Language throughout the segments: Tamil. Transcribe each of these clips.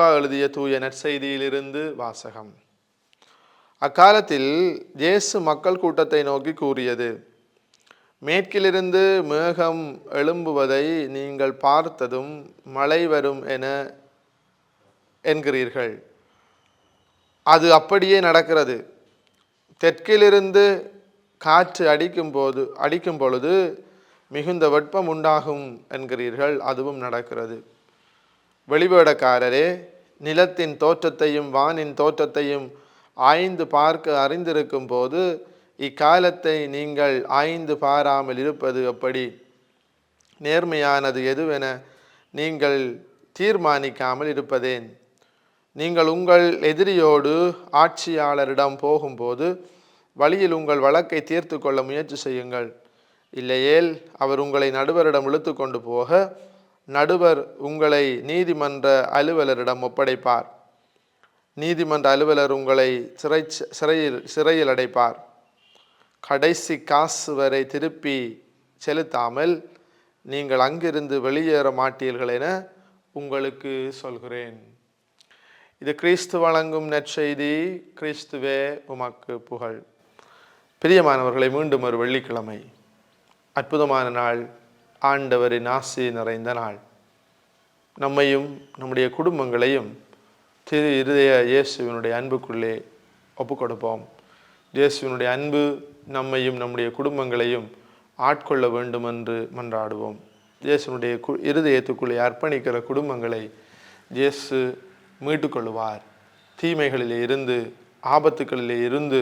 லூக்கா எழுதிய தூய நற்செய்தியிலிருந்து வாசகம். அக்காலத்தில் இயேசு மக்கள் கூட்டத்தை நோக்கி கூறியது மேற்கிலிருந்து மேகம் எழும்புவதை நீங்கள் பார்த்ததும் மழை வரும் என என்கிறீர்கள். அது அப்படியே நடக்கிறது. தெற்கிலிருந்து காற்று அடிக்கும் போது அடிக்கும் பொழுது மிகுந்த வெப்பம் உண்டாகும் என்கிறீர்கள். அதுவும் நடக்கிறது. வெளிவேடக்காரரே நிலத்தின் தோற்றத்தையும் வானின் தோற்றத்தையும் ஆய்ந்து பார்க்க அறிந்திருக்கும் போது இக்காலத்தை நீங்கள் ஆய்ந்து பாராமல் இருப்பது எப்படி? நேர்மையானது எதுவென நீங்கள் தீர்மானிக்காமல் இருப்பதேன். நீங்கள் உங்கள் எதிரியோடு ஆட்சியாளரிடம் போகும்போது வழியில் உங்கள் வழக்கை தீர்த்து கொள்ள முயற்சி செய்யுங்கள். இல்லையேல் அவர் உங்களை நடுவரிடம் இழுத்து கொண்டு போக நடுவர் உங்களை நீதிமன்ற அலுவலரிடம் ஒப்படைப்பார். நீதிமன்ற அலுவலர் உங்களை சிறை சிறையில் சிறையில் அடைப்பார். கடைசி காசு வரை திருப்பி செலுத்தாமல் நீங்கள் அங்கிருந்து வெளியேற மாட்டீர்கள் என உங்களுக்கு சொல்கிறேன். இது கிறிஸ்து வழங்கும் நற்செய்தி. கிறிஸ்துவே உமக்கு புகழ். பிரியமானவர்களை மீண்டும் ஒரு வெள்ளிக்கிழமை. அற்புதமான நாள். ஆண்டவரின் ஆசி நிறைந்த நாள். நம்மையும் நம்முடைய குடும்பங்களையும் திரு இருதய இயேசுவினுடைய அன்புக்குள்ளே ஒப்புக்கொடுப்போம். இயேசுவினுடைய அன்பு நம்மையும் நம்முடைய குடும்பங்களையும் ஆட்கொள்ள வேண்டும் என்று மன்றாடுவோம். இயேசுனுடைய கு இருதயத்துக்குள்ளே அர்ப்பணிக்கிற குடும்பங்களை இயேசு மீட்டுக்கொள்வார் தீமைகளிலே இருந்து ஆபத்துக்களிலே இருந்து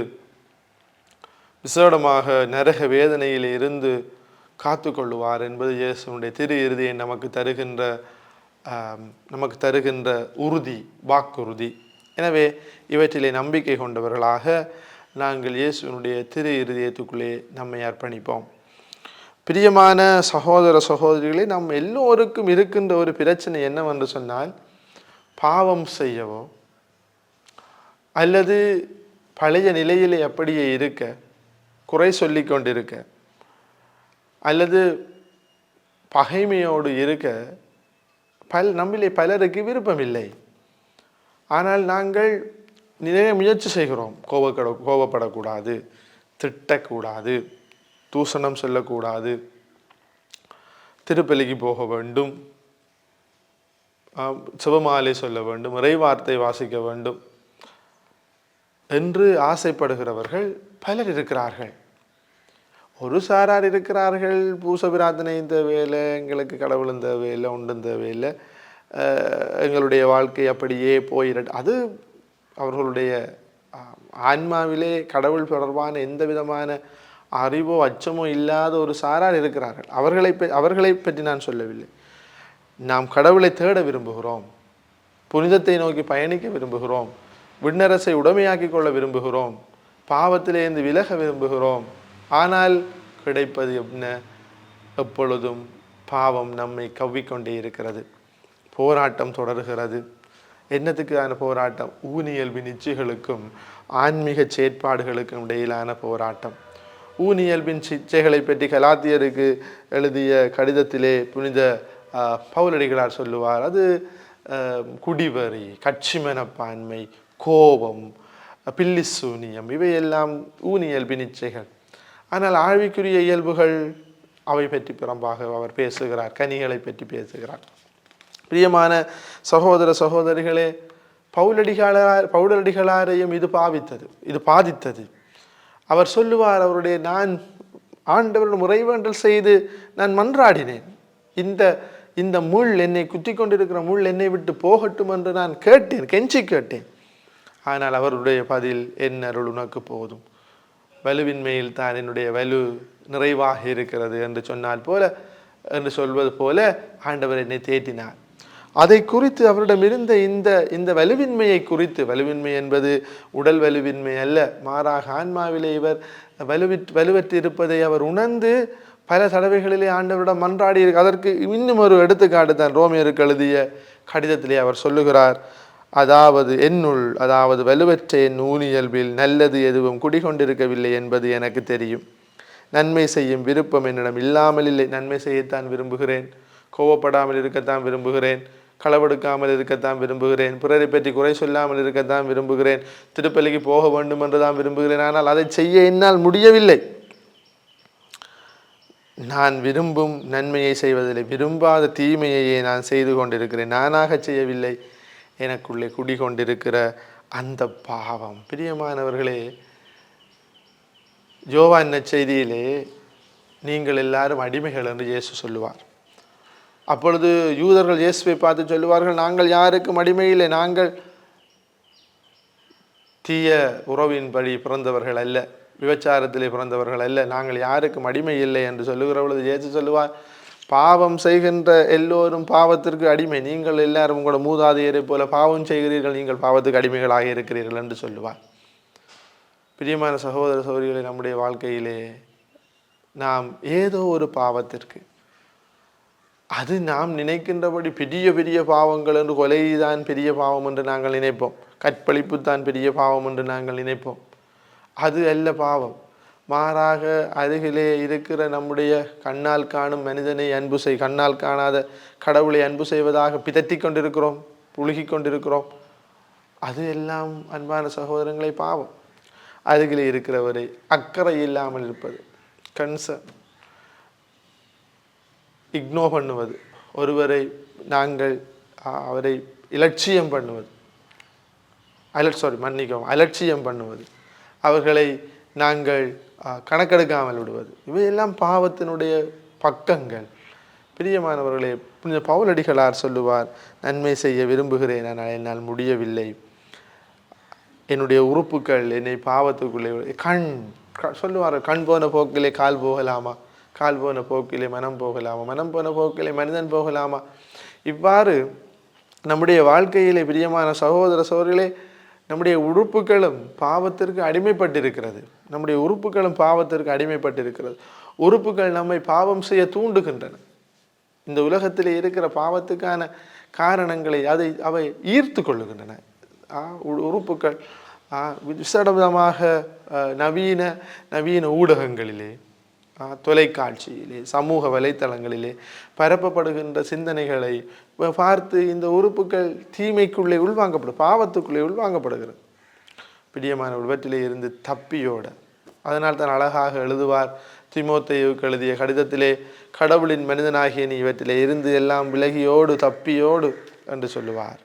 விசேடமாக நரக வேதனையிலே இருந்து காத்து கொள்ளுவார் என்பது இயேசுனுடைய திரு இறுதியை நமக்கு தருகின்ற நமக்கு தருகின்ற உறுதி வாக்குறுதி. எனவே இவற்றிலே நம்பிக்கை கொண்டவர்களாக நாங்கள் இயேசுவினுடைய திரு இருதயத்துக்குள்ளே நம்மை அர்ப்பணிப்போம். பிரியமான சகோதர சகோதரிகளே நம் எல்லோருக்கும் இருக்கின்ற ஒரு பிரச்சனை என்னவென்று சொன்னால் பாவம் செய்யவோ அல்லது பழைய நிலையிலே அப்படியே இருக்க குறை சொல்லி கொண்டிருக்க அல்லது பகைமையோடு இருக்க பல் நம்மிலே பலருக்கு விருப்பமில்லை. ஆனால் நாங்கள் நிறைய முயற்சி செய்கிறோம். கோபக்கட கோபப்படக்கூடாது திட்டக்கூடாது தூசணம் சொல்லக்கூடாது திருப்பலிக்கு போக வேண்டும் சிவமாலை சொல்ல வேண்டும் இறைவார்த்தை வாசிக்க வேண்டும் என்று ஆசைப்படுகிறவர்கள் பலர் இருக்கிறார்கள். ஒரு சாரார் இருக்கிறார்கள். பூச பிரார்த்தனையும் தேவையில்லை எங்களுக்கு கடவுளும் தேவையில்லை ஒன்றும் தேவையில்லை எங்களுடைய வாழ்க்கை அப்படியே போயிட அது அவர்களுடைய ஆன்மாவிலே கடவுள் தொடர்பான எந்த விதமான அறிவோ அச்சமோ இல்லாத ஒரு சாரார் இருக்கிறார்கள். அவர்களை அவர்களை பற்றி நான் சொல்லவில்லை. நாம் கடவுளை தேட விரும்புகிறோம். புனிதத்தை நோக்கி பயணிக்க விரும்புகிறோம். விண்ணரசை உடமையாக்கி கொள்ள விரும்புகிறோம். பாவத்திலேருந்து விலக விரும்புகிறோம். ஆனால் கிடைப்பது என்ன? எப்பொழுதும் பாவம் நம்மை கவ்விக்கொண்டே இருக்கிறது. போராட்டம் தொடர்கிறது. என்னத்துக்கான போராட்டம்? ஊனியல்பு நிச்சயங்களுக்கும் ஆன்மீக செயற்பாடுகளுக்கும் இடையிலான போராட்டம். ஊனியல்பின் சிச்சைகளை பற்றி கலாத்தியருக்கு எழுதிய கடிதத்திலே புனித பவுலடிகளார் சொல்லுவார். அது குடிவரி கட்சி மனப்பான்மை கோபம் பில்லிசூனியம் இவையெல்லாம் ஊனியல்பின் இச்சைகள். ஆனால் ஆழ்விக்குரிய இயல்புகள் அவை பற்றி புறம்பாக அவர் பேசுகிறார் கனிகளை பற்றி பேசுகிறார். பிரியமான சகோதர சகோதரிகளே பவுலடிகளார் பவுலடிகளாரையும் இது பாவித்தது இது பாதித்தது. அவர் சொல்லுவார் அவருடைய நான் ஆண்டவரிடம் முறைவேண்டல் செய்து நான் மன்றாடினேன். இந்த இந்த முள் என்னை குத்தி கொண்டிருக்கிற முள் என்னை விட்டு போகட்டும் என்று நான் கேட்டேன் கெஞ்சி கேட்டேன். ஆனால் அவருடைய பதில் என் அருள் உனக்கு போதும். வலுவின்மையில் தான் என்னுடைய வலு நிறைவாக இருக்கிறது என்று சொன்னால் போல என்று சொல்வது போல ஆண்டவர் என்னை தேட்டினார் அதை குறித்து அவரிடம் இருந்த இந்த இந்த வலுவின்மையை குறித்து வலுவின்மை என்பது உடல் வலுவின்மை அல்ல மாறாக ஆன்மாவிலே இவர் வலுவிற் வலுவற்று இருப்பதை அவர் உணர்ந்து பல தடவைகளிலே ஆண்டவரிடம் மன்றாடி இருக்கு. அதற்கு இன்னும் ஒரு எடுத்துக்காட்டு தான் ரோமியருக்கு எழுதிய கடிதத்திலே அவர் சொல்லுகிறார். அதாவது என்னுள் அதாவது வலுவற்ற என் ஊனியல்பில் நல்லது எதுவும் குடிகொண்டிருக்கவில்லை என்பது எனக்கு தெரியும். நன்மை செய்யும் விருப்பம் என்னிடம் இல்லாமல் இல்லை. நன்மை செய்யத்தான் விரும்புகிறேன். கோவப்படாமல் இருக்கத்தான் விரும்புகிறேன். களவெடுக்காமல் இருக்கத்தான் விரும்புகிறேன். பிறரை பற்றி குறை சொல்லாமல் இருக்கத்தான் விரும்புகிறேன். திருப்பலிக்கு போக வேண்டும் என்று தான் விரும்புகிறேன். ஆனால் அதை செய்ய என்னால் முடியவில்லை. நான் விரும்பும் நன்மையை செய்வதில்லை. விரும்பாத தீமையையே நான் செய்து கொண்டிருக்கிறேன். நானாக செய்யவில்லை. எனக்குள்ளே குடிகொண்டிருக்கிற அந்த பாவம். பிரியமானவர்களே யோவான் செய்தியிலே நீங்கள் எல்லாரும் அடிமைகள் என்று இயேசு சொல்லுவார். அப்பொழுது யூதர்கள் இயேசுவை பார்த்து சொல்லுவார்கள் நாங்கள் யாருக்கும் அடிமையில்லை நாங்கள் தீய உறவின்படி பிறந்தவர்கள் அல்ல விபச்சாரத்திலே பிறந்தவர்கள் அல்ல நாங்கள் யாருக்கும் அடிமை இல்லை என்று சொல்லுகிற பொழுது இயேசு சொல்லுவார் பாவம் செய்கின்ற எல்லோரும் பாவத்திற்கு அடிமை. நீங்கள் எல்லாரும் உங்களோட மூதாதையரை போல பாவம் செய்கிறீர்கள். நீங்கள் பாவத்துக்கு அடிமைகளாக இருக்கிறீர்கள் என்று சொல்லுவார். பிரியமான சகோதர சகோதரிகளை நம்முடைய வாழ்க்கையிலே நாம் ஏதோ ஒரு பாவத்திற்கு அது நாம் நினைக்கின்றபடி பெரிய பெரிய பாவங்கள் என்று கொலை தான் பெரிய பாவம் என்று நாங்கள் நினைப்போம். கற்பழிப்பு தான் பெரிய பாவம் என்று நாங்கள் நினைப்போம். அது அல்ல பாவம். மாறாக அருகிலே இருக்கிற நம்முடைய கண்ணால் காணும் மனிதனை அன்பு செய். கண்ணால் காணாத கடவுளை அன்பு செய்வதாக பிதற்றி கொண்டிருக்கிறோம் உழுகி கொண்டிருக்கிறோம். அது எல்லாம் அன்பான சகோதரங்களை பாவம். அருகிலே இருக்கிறவரை அக்கறை இல்லாமல் இருப்பது கன்சர்ன் இக்னோ பண்ணுவது. ஒருவரை நாங்கள் அவரை இலட்சியம் பண்ணுவது. அலட் சாரி மன்னிக்கவும். அலட்சியம் பண்ணுவது. அவர்களை நாங்கள் கணக்கெடுக்காமல் விடுவது. இவையெல்லாம் பாவத்தினுடைய பக்கங்கள். பிரியமானவர்களே புனித பவுலடிகளார் சொல்லுவார் நன்மை செய்ய விரும்புகிறேன் ஆனால் என்னால் முடியவில்லை. என்னுடைய உறுப்புகள் என்னை பாவத்துக்குள்ளே கண் க- கண் போன போக்கிலே கால் போகலாமா? கால் போன போக்கிலே மனம் போகலாமா? மனம் போன போக்கிலே மனிதன் போகலாமா? இவ்வாறு நம்முடைய வாழ்க்கையிலே பிரியமான சகோதர சோர்களே நம்முடைய உறுப்புகளும் பாவத்திற்கு அடிமைப்பட்டிருக்கிறது. நம்முடைய உறுப்புகளும் பாவத்திற்கு அடிமைப்பட்டிருக்கிறது. உறுப்புகள் நம்மை பாவம் செய்ய தூண்டுகின்றன. இந்த உலகத்திலே இருக்கிற பாவத்துக்கான காரணங்களை அதை அவை ஈர்த்து கொள்ளுகின்றன. ஆ, உ- உறுப்புகள் ஆ, விசடமாக நவீன நவீன ஊடகங்களிலே தொலைக்காட்சியிலே சமூக வலைத்தளங்களிலே பரப்பப்படுகின்ற சிந்தனைகளை பார்த்து இந்த உறுப்புகள் தீமைக்குள்ளே உள்வாங்கப்படும் பாவத்துக்குள்ளே உள்வாங்கப்படுகிறது. பிரியமான உள்வற்றிலே இருந்து தப்பியோட அதனால் தான் அழகாக எழுதுவார் திமோத்தேயுவுக்கு எழுதிய கடிதத்திலே கடவுளின் மனிதனாகிய நீ இவற்றிலே இருந்து எல்லாம் விலகியோடு தப்பியோடு என்று சொல்லுவார்.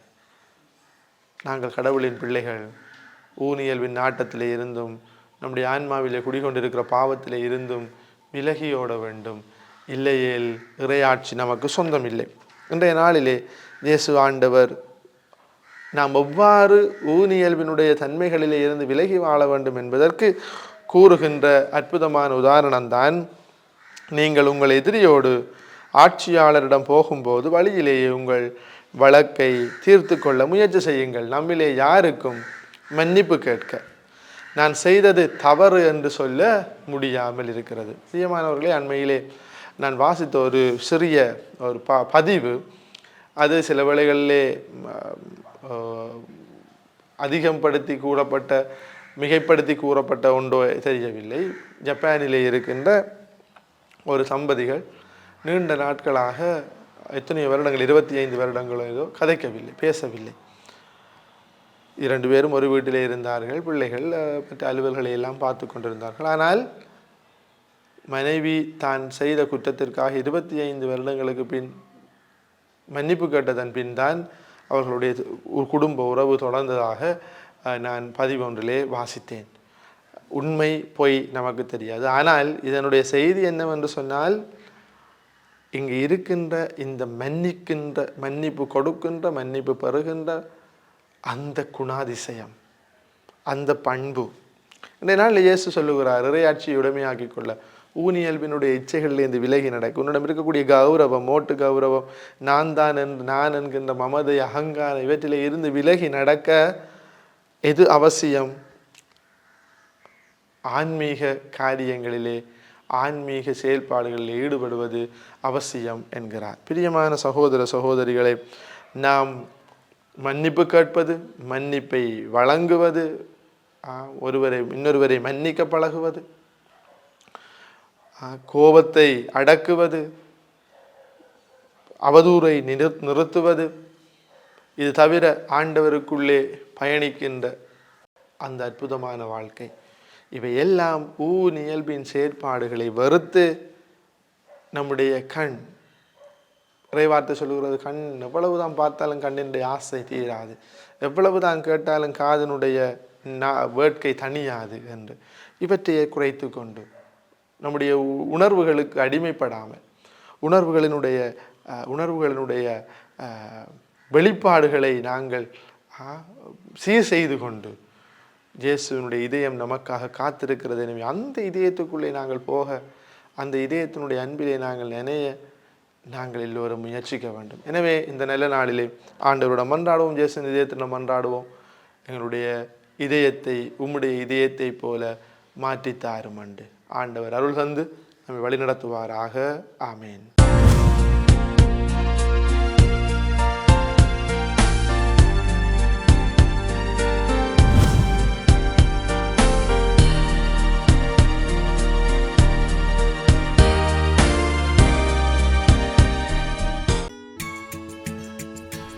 நாங்கள் கடவுளின் பிள்ளைகள் ஊனியல்வின் நாட்டத்திலே இருந்தும் நம்முடைய ஆன்மாவிலே குடிகொண்டிருக்கிற பாவத்திலே இருந்தும் விலகியோட வேண்டும். இல்லையேல் இறையாட்சி நமக்கு சொந்தம் இல்லை இன்றைய நாளிலே இயேசு ஆண்டவர் நாம் எவ்வாறு ஊனியல்பினுடைய தன்மைகளிலே இருந்து விலகி வாழ வேண்டும் என்பதற்கு கூறுகின்ற அற்புதமான உதாரணம்தான் நீங்கள் உங்கள் எதிரியோடு ஆட்சியாளரிடம் போகும்போது வழியிலேயே உங்கள் வழக்கை தீர்த்து கொள்ள முயற்சி செய்யுங்கள். நம்மிலே யாருக்கும் மன்னிப்பு கேட்க நான் செய்தது தவறு என்று சொல்ல முடியாமல் இருக்கிறது. பிரியமானவர்களே அண்மையிலே நான் வாசித்த ஒரு சிறிய ஒரு ப பதிவு. அது சில வேளைகளிலே ம், அதிகப்படுத்தி கூறப்பட்ட மிகைப்படுத்தி கூறப்பட்ட ஒன்றோ தெரியவில்லை. ஜப்பானிலே இருக்கின்ற ஒரு சம்பதிகள் நீண்ட நாட்களாக எத்தனையோ வருடங்கள் இருபத்தி ஐந்து வருடங்களோ ஏதோ கதைக்கவில்லை பேசவில்லை. இரண்டு பேரும் ஒரு வீட்டிலே இருந்தார்கள். பிள்ளைகள் மற்ற அலுவல்களை எல்லாம் பார்த்து கொண்டிருந்தார்கள். ஆனால் மனைவி தான் செய்த குற்றத்திற்காக இருபத்தி ஐந்து வருடங்களுக்கு பின் மன்னிப்பு கேட்டதன் பின் தான் அவர்களுடைய குடும்ப உறவு தொடர்ந்ததாக நான் நான் பதிவொன்றிலே வாசித்தேன். உண்மை பொய் நமக்கு தெரியாது. ஆனால் இதனுடைய செய்தி என்னவென்று சொன்னால் இங்கு இருக்கின்ற இந்த மன்னிக்கின்ற மன்னிப்பு கொடுக்கின்ற மன்னிப்பு பெறுகின்ற அந்த குணாதிசயம் அந்த பண்பு. இந்த நாளில் இயேசு சொல்லுகிறார் இறையாட்சியை உடைமையாக்கிக் கொள்ள. ஊனியல்பினுடைய இச்சைகளிலிருந்து விலகி நடக்கும் உன்னிடம் இருக்கக்கூடிய கௌரவம் மோட்டு கௌரவம் நான் தான் என்று நான் என்கின்ற மமதை அகங்காரம் இவற்றிலே இருந்து விலகி நடக்க எது அவசியம்? ஆன்மீக காரியங்களிலே ஆன்மீக செயல்பாடுகளில் ஈடுபடுவது அவசியம் என்கிறார். பிரியமான சகோதர சகோதரிகளை நாம் மன்னிப்பு கேட்பது மன்னிப்பை வழங்குவது ஒருவரை இன்னொருவரை மன்னிக்க பழகுவது கோபத்தை அடக்குவது அவதூறை நிறு நிறுத்துவது இது தவிர ஆண்டவருக்குள்ளே பயணிக்கின்ற அந்த அற்புதமான வாழ்க்கை. இவை எல்லாம் ஊன் இயல்பின் செயற்பாடுகளை வெறுத்து நம்முடைய கண் இறைவார்த்தை சொல்லுகிறது கண் எவ்வளவுதான் பார்த்தாலும் கண்ணினுடைய ஆசை தீராது. எவ்வளவுதான் கேட்டாலும் காதனுடைய வேட்கை தணியாது என்று. இவற்றையே குறைத்து கொண்டு நம்முடைய உ- உணர்வுகளுக்கு அடிமைப்படாமல் உணர்வுகளினுடைய உணர்வுகளினுடைய வெளிப்பாடுகளை நாங்கள் சீர் செய்து கொண்டு இயேசுவினுடைய இதயம் நமக்காக காத்திருக்கிறது. எனவே அந்த இதயத்துக்குள்ளே நாங்கள் போக அந்த இதயத்தினுடைய அன்பிலே நாங்கள் நினைய நாங்கள் எல்லோரும் முயற்சிக்க வேண்டும். எனவே இந்த நல்ல நாளிலே ஆண்டவரோட மன்றாடுவோம் இயேசுவின் இதயத்திடம் மன்றாடுவோம் எங்களுடைய இதயத்தை உம்முடைய இதயத்தை போல மாற்றித்தாரும் அண்டு ஆண்டவர் அருள் தந்து நம்மை வழிநடத்துவாராக. ஆமேன்.